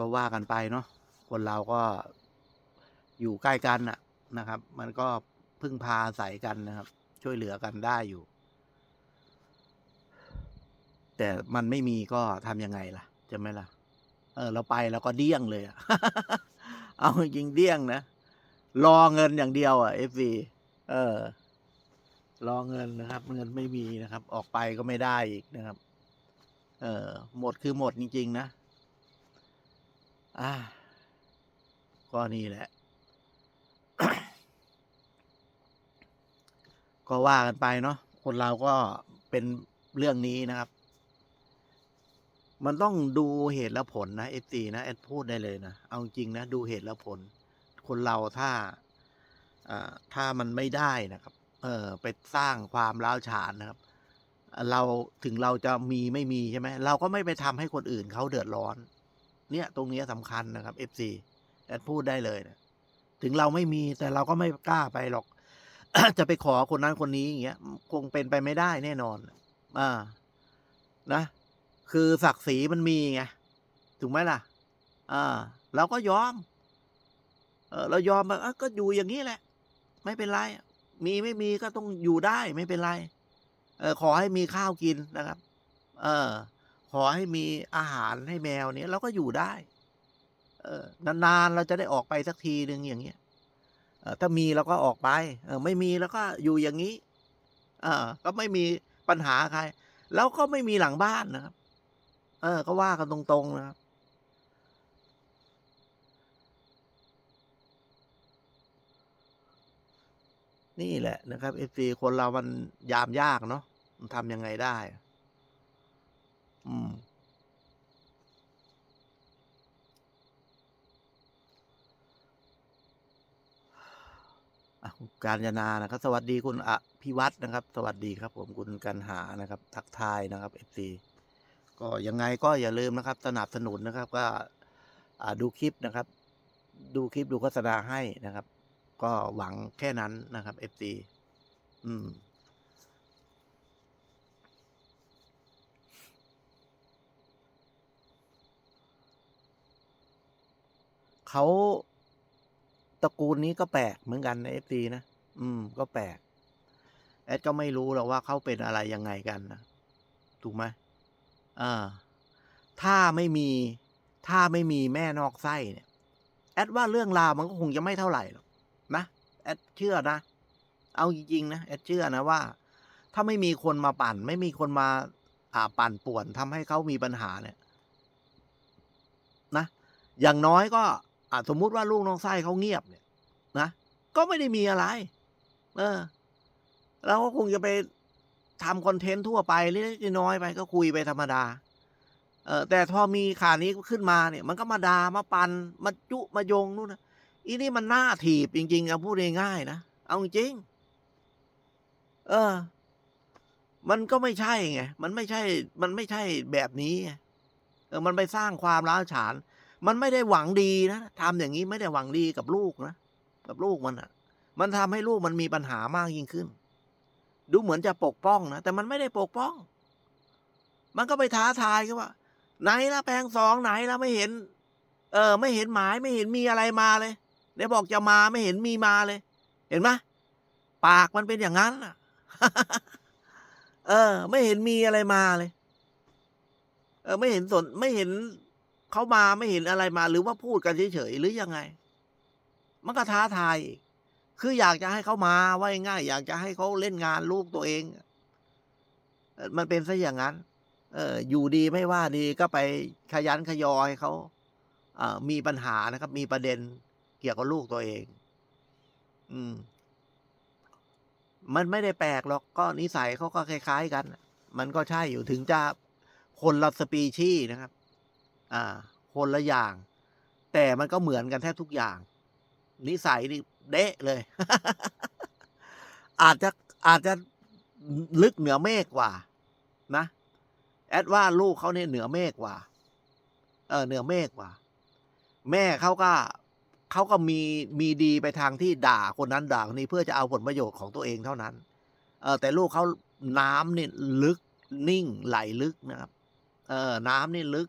ก็ว่ากันไปเนาะคนเราก็อยู่ใกล้กันนะนะครับ มันก็พึ่งพาอาศัยกันนะครับ ช่วยเหลือกันได้อยู่ แต่มันไม่มีก็ทำยังไงล่ะใช่ไหมล่ะ เออ เราไปแล้วก็เดี้ยงเลยอะเอาจริงเดี้ยงนะรอเงินอย่างเดียวอะเอฟซีเออ รอเงินนะครับ เงินไม่มีนะครับ ออกไปก็ไม่ได้อีกนะครับ เออหมดคือหมดจริงๆนะ อ่าก็นี่แหละ ก็ว่ากันไปเนาะคนเราก็เป็นเรื่องนี้นะครับ มันต้องดูเหตุและผลนะเอฟซีนะแอดพูดได้เลยนะ เอาจริงนะดูเหตุและผล คนเราถ้าถ้ามันไม่ได้นะครับ เออไปสร้างความร้าวฉานนะครับ เราถึงเราจะมีไม่มีใช่ไหมเราก็ไม่ไปทำให้คนอื่นเขาเดือดร้อน เนี่ยตรงนี้สำคัญนะครับ FC แอดพูดได้เลยนะถึงเราไม่มีแต่เราก็ไม่กล้าไปหรอก จะไปขอคนนั้นคนนี้อย่างเงี้ยคงเป็นไปไม่ได้แน่นอน อ่า นะ คือศักดิ์ศรีมันมีไงถูกไหมล่ะ อ่า เราก็ยอม เออเรายอมแบบก็อยู่อย่างนี้แหละ ไม่เป็นไร มีไม่มีก็ต้องอยู่ได้ไม่เป็นไร เออขอให้มีข้าวกินนะครับ เออ ขอให้มีอาหารให้แมวเนี้ยเราก็อยู่ได้ เออนานๆเราจะได้ออกไปสักทีหนึ่งอย่างเงี้ยเออถ้ามีเราก็ออกไป เออ ไม่มีแล้วก็อยู่อย่างนี้ เออก็ไม่มีปัญหาใคร แล้วก็ไม่มีหลังบ้านนะครับ เออ ก็ว่ากันตรงๆนะครับนี่แหละนะครับเอฟซีคนเรามันยามยากเนาะทำยังไงได้ อืมการจนานะครับ สวัสดีคุณอภิวัตรนะครับ สวัสดีครับผมคุณกันหานะครับ ทักทายนะครับเอฟซีก็ยังไงก็อย่าลืมนะครับ สนับสนุนนะครับ ก็ดูคลิปนะครับ ดูคลิปดูโฆษณาให้นะครับ ก็หวังแค่นั้นนะครับเอฟซีอืม เขาตระกูลนี้ก็แปลกเหมือนกันในเอฟซีนะ อืม ก็แปลก แอดก็ไม่รู้หรอกว่าเขาเป็นอะไรยังไงกันนะ ถูกไหมอ่า ถ้าไม่มี ถ้าไม่มีแม่นอกไส้เนี่ย แอดว่าเรื่องราวมันก็คงจะไม่เท่าไหร่หรอกนะ แอดเชื่อนะ เอาจริงๆนะ แอดเชื่อนะว่า ถ้าไม่มีคนมาปั่น ไม่มีคนมา อ่า ปั่นป่วนทำให้เขามีปัญหาเนี่ย นะ อย่างน้อยก็ อ่าสมมุติว่าลูกน้องไส้เขาเงียบเนี่ย นะก็ไม่ได้มีอะไร เออเราก็คงจะไปทำคอนเทนต์ทั่วไปเล็กน้อยไปก็คุยไปธรรมดา เออแต่พอมีข่าวนี้ขึ้นมาเนี่ย มันก็มาดามาปันมาจุมาโยงนู่นนะอีนี่มันหน้าถีบจริงๆเอาพูดง่ายๆนะเอาจริง เออ มันก็ไม่ใช่ไงมันไม่ใช่ มันไม่ใช่แบบนี้เออ มันไปสร้างความร้าวฉาน มันไม่ได้หวังดีนะทำอย่างนี้ไม่ได้หวังดีกับลูกนะ กับลูกมันอะ มันทำให้ลูกมันมีปัญหามากยิ่งขึ้น ดูเหมือนจะปกป้องนะ แต่มันไม่ได้ปกป้อง มันก็ไปท้าทายกันว่า ไหนละแปลงสองไหนละไม่เห็น เออ ไม่เห็นหมายไม่เห็นมีอะไรมาเลยเดี๋ยวบอกจะมาไม่เห็นมีมาเลย เห็นไหมปากมันเป็นอย่างนั้นอะเออ ไม่เห็นมีอะไรมาเลย เออ ไม่เห็นสนไม่เห็น เขามาไม่เห็นอะไรมาหรือว่าพูดกันเฉยๆหรือยังไง มันก็ท้าทายอีกคืออยากจะให้เขามาว่าง่ายอยากจะให้เขาเล่นงานลูกตัวเอง มันเป็นซะอย่างนั้น เอออยู่ดีไม่ว่าดีก็ไปขยันขยอยเขาอ่ามีปัญหานะครับ มีประเด็นเกี่ยวกับลูกตัวเอง อืม มันไม่ได้แปลกหรอกก็นิสัยเขาก็คล้าย ๆ กัน มันก็ใช่อยู่ถึงจะคนละสปีชีนะครับ อ่า คนละอย่าง แต่มันก็เหมือนกันแทบทุกอย่าง นิสัยนี่เดะเลย อาจจะอาจจะลึกเหนือเมฆกว่า นะ แอดว่าลูกเขาเนี่ยเหนือเมฆกว่า เออเหนือเมฆกว่า แม่เขาก็เขาก็มีมีดีไปทางที่ด่าคนนั้นด่าคนนี้เพื่อจะเอาผลประโยชน์ของตัวเองเท่านั้น เออแต่ลูกเขาน้ำนี่ลึกนิ่งไหลลึกนะครับ เออ น้ำนี่ลึก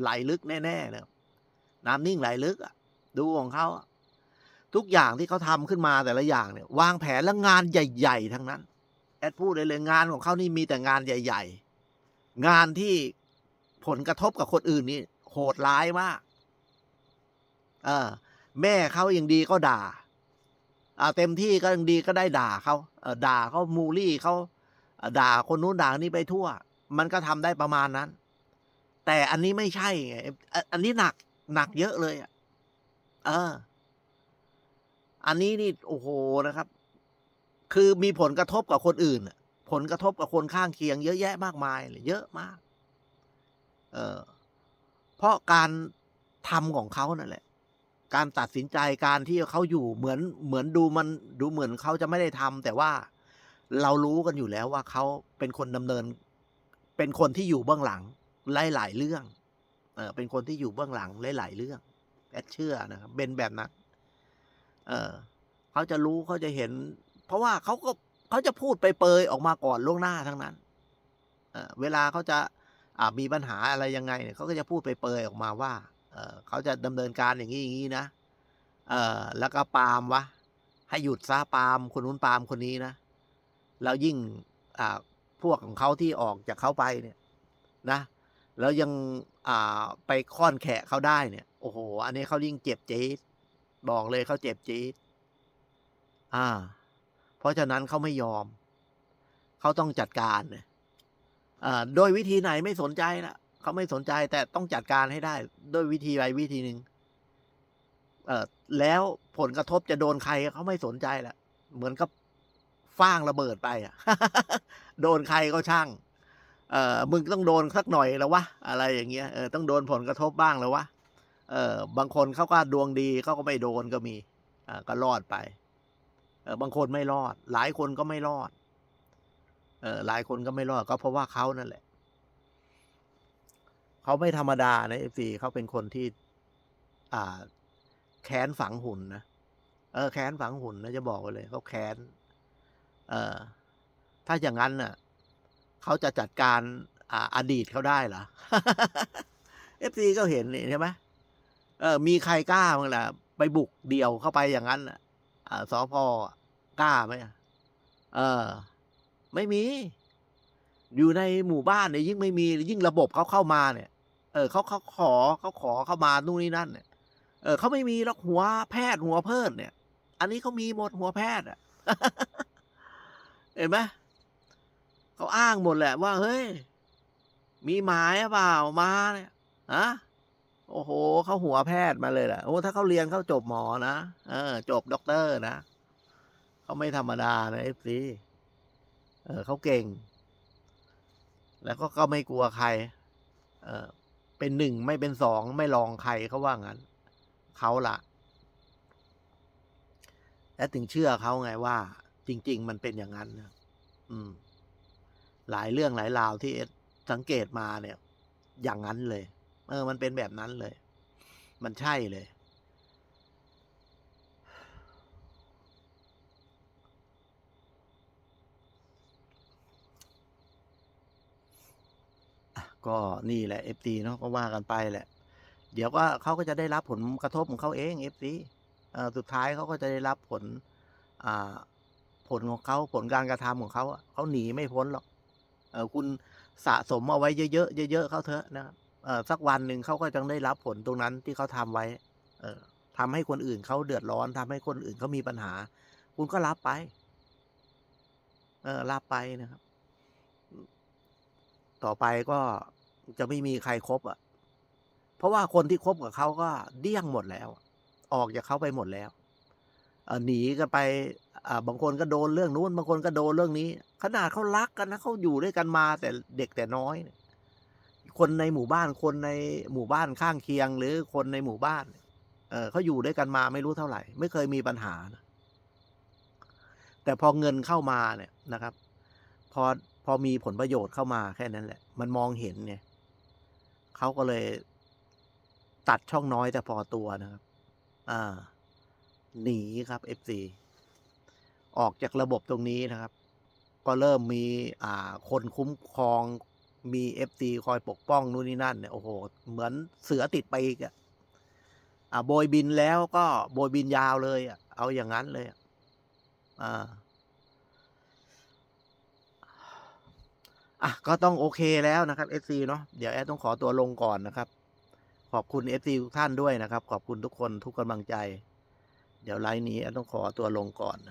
ไหลลึกแน่ๆนะครับน้ำนิ่งไหลลึกอะ ดูของเขาทุกอย่างที่เขาทำขึ้นมาแต่ละอย่างเนี่ย วางแผนและงานใหญ่ ๆ ทั้งนั้น แอดพูดเลยเลยงานของเขานี่มีแต่งานใหญ่ ๆ งานที่ผลกระทบกับคนอื่นนี่โหดร้ายมาก เออ แม่เขายังดีก็ด่าอ่าเต็มที่ก็ยังดีก็ได้ด่าเขาเออด่าเขามูลี่เขาด่าคนนู้นด่านนี้ไปทั่ว มันก็ทำได้ประมาณนั้น แต่อันนี้ไม่ใช่ไงอันนี้หนักหนักเยอะเลยอะเออ อันนี้นี่โอ้โหนะครับ คือมีผลกระทบกับคนอื่นผลกระทบกับคนข้างเคียง เยอะแยะมากมายเลยเยอะมาก เออ เพราะการทำของเขานั่นแหละ การตัดสินใจการที่เขาอยู่เหมือนเหมือนดูมันดูเหมือนเขาจะไม่ได้ทำแต่ว่าเรารู้กันอยู่แล้วว่าเขาเป็นคนดำเนิน เป็นคนที่อยู่เบื้องหลัง หลายๆเรื่องเออเป็นคนที่อยู่เบื้องหลังหลายๆเรื่องแอดเชื่อนะครับเป็นแบบนั้น เออเขาจะรู้เขาจะเห็น เพราะว่าเขาก็เขาจะพูดไปเปยออกมาก่อนล่วงหน้าทั้งนั้นเออเวลาเขาจะอ่ามีปัญหาอะไรยังไงเนี่ยเขาก็จะพูดไปเปยออกมาว่าเออเขาจะดำเนินการอย่างนี้อย่างนี้นะเออแล้วก็ปาล์มวะให้หยุดซะปาล์มคนนู้นปาล์มคนนี้นะแล้วยิ่งอ่าพวกของเขาที่ออกจากเขาไปเนี่ย นะ แล้วยังอ่าไปค่อนแขะเขาได้เนี่ย โอ้โห อันนี้เขายิ่งเจ็บจี๊ดบอกเลยเขาเจ็บจี๊ดอ่า เพราะฉะนั้นเขาไม่ยอม เขาต้องจัดการเนี่ยอ่าโดยวิธีไหนไม่สนใจละเขาไม่สนใจแต่ต้องจัดการให้ได้ ด้วยวิธีใดวิธีหนึ่งเอ่อแล้วผลกระทบจะโดนใครเขาไม่สนใจละเหมือนกับฟ้างระเบิดไปอะ โดนใครก็ช่าง เออมึงต้องโดนสักหน่อยแล้ววะอะไรอย่างเงี้ยเออต้องโดนผลกระทบบ้างแล้ววะเออบางคนเขาก็ดวงดีเขาก็ไม่โดนก็มีอ่าก็รอดไปเออบางคนไม่รอด หลายคนก็ไม่รอดเออหลายคนก็ไม่รอดก็เพราะว่าเขานั่นแหละเขาไม่ธรรมดานะเอฟซีเขาเป็นคนที่ อ่า แค้นฝังหุ่นนะเออแค้นฝังหุ่นนะจะบอกไว้เลยเขาแค้นเออถ้าอย่างนั้นน่ะ เขาจะจัดการออดีตเขาได้เหรอเอฟซีก็เห็นนี่ใช่ไหมเออ มีใครกล้ามั้งล่ะ ไปบุกเดี่ยวเข้าไปอย่างนั้นน่ะสอพอกล้าไหมเออ ไม่มี อยู่ในหมู่บ้านเนี่ยยิ่งไม่มียิ่งระบบเขาเข้ามาเนี่ย เออเขาเขาขอเขาขอเข้ามานู่นนี่นั่นเนี่ยเออเขาไม่มีหรอกหัวแพทย์หัวเพิดเนี่ย อันนี้เขามีหมดหัวแพทย์อะ เห็นไหม เขาอ้างหมดแหละว่าเฮ้ย มีหมายเปล่ามาเนี่ยอะโอ้โหเขาหัวแพทย์มาเลยแหละโอ้ถ้าเขาเรียนเขาจบหมอนะเออ จบด็อกเตอร์นะเขาไม่ธรรมดานะเอฟซีเออเขาเก่ง แล้วก็ก็ไม่กลัวใคร เออเป็นหนึ่งไม่เป็นสองไม่ลองใครเขาว่างั้นเขาละและถึงเชื่อเขาไงว่า จริง ๆ มันเป็นอย่างนั้นนะอืม หลายเรื่องหลายราวที่สังเกตมาเนี่ย อย่างนั้นเลย เออ มันเป็นแบบนั้นเลย มันใช่เลย ก็นี่แหละเอฟซีเนาะก็ว่ากันไปแหละ เดี๋ยวก็เขาก็จะได้รับผลกระทบของเขาเองเอฟซีเออสุดท้ายเขาก็จะได้รับผลอ่าผลของเขาผลการกระทำของเขาเขาหนีไม่พ้นหรอก เออคุณสะสมเอาไว้เยอะๆเยอะๆเขาเถอะนะครับเออสักวันหนึ่งเขาก็จะได้รับผลตรงนั้นที่เขาทำไว้ เออทำให้คนอื่นเขาเดือดร้อนทำให้คนอื่นเขามีปัญหา คุณก็รับไป เออรับไปนะครับ ต่อไปก็จะไม่มีใครครบอะ เพราะว่าคนที่คบกับเขาก็เดี้ยงหมดแล้ว ออกจากเขาไปหมดแล้ว หนีกันไปบางคนก็โดนเรื่องนู้นบางคนก็โดนเรื่องนี้ ขนาดเขารักกันนะเขาอยู่ด้วยกันมาแต่เด็กแต่น้อย คนในหมู่บ้านคนในหมู่บ้านข้างเคียง หรือคนในหมู่บ้านเเขาอยู่ด้วยกันมาไม่รู้เท่าไหร่ ไม่เคยมีปัญหานะแต่พอเงินเข้ามาเนี่ยนะครับ พอพอมีผลประโยชน์เข้ามาแค่นั้นแหละ มันมองเห็นเนี่ยเขาก็เลยตัดช่องน้อยแต่พอตัวนะครับ อ่า หนีครับ FC ออกจากระบบตรงนี้นะครับ ก็เริ่มมีอ่าคนคุ้มครองมี FC คอยปกป้องนู่นนี่นั่นเนี่ยโอ้โห เหมือนเสือติดไปอีกอะอ่าโบยบินแล้วก็โบยบินยาวเลยอะเอาอย่างนั้นเลยอะอ่าอะก็ต้องโอเคแล้วนะครับ FC เนาะเดี๋ยวแอดต้องขอตัวลงก่อนนะครับ ขอบคุณ FC ทุกท่านด้วยนะครับ ขอบคุณทุกคนทุกกำลังใจ เดี๋ยวไลน์นี้แอดต้องขอตัวลงก่อน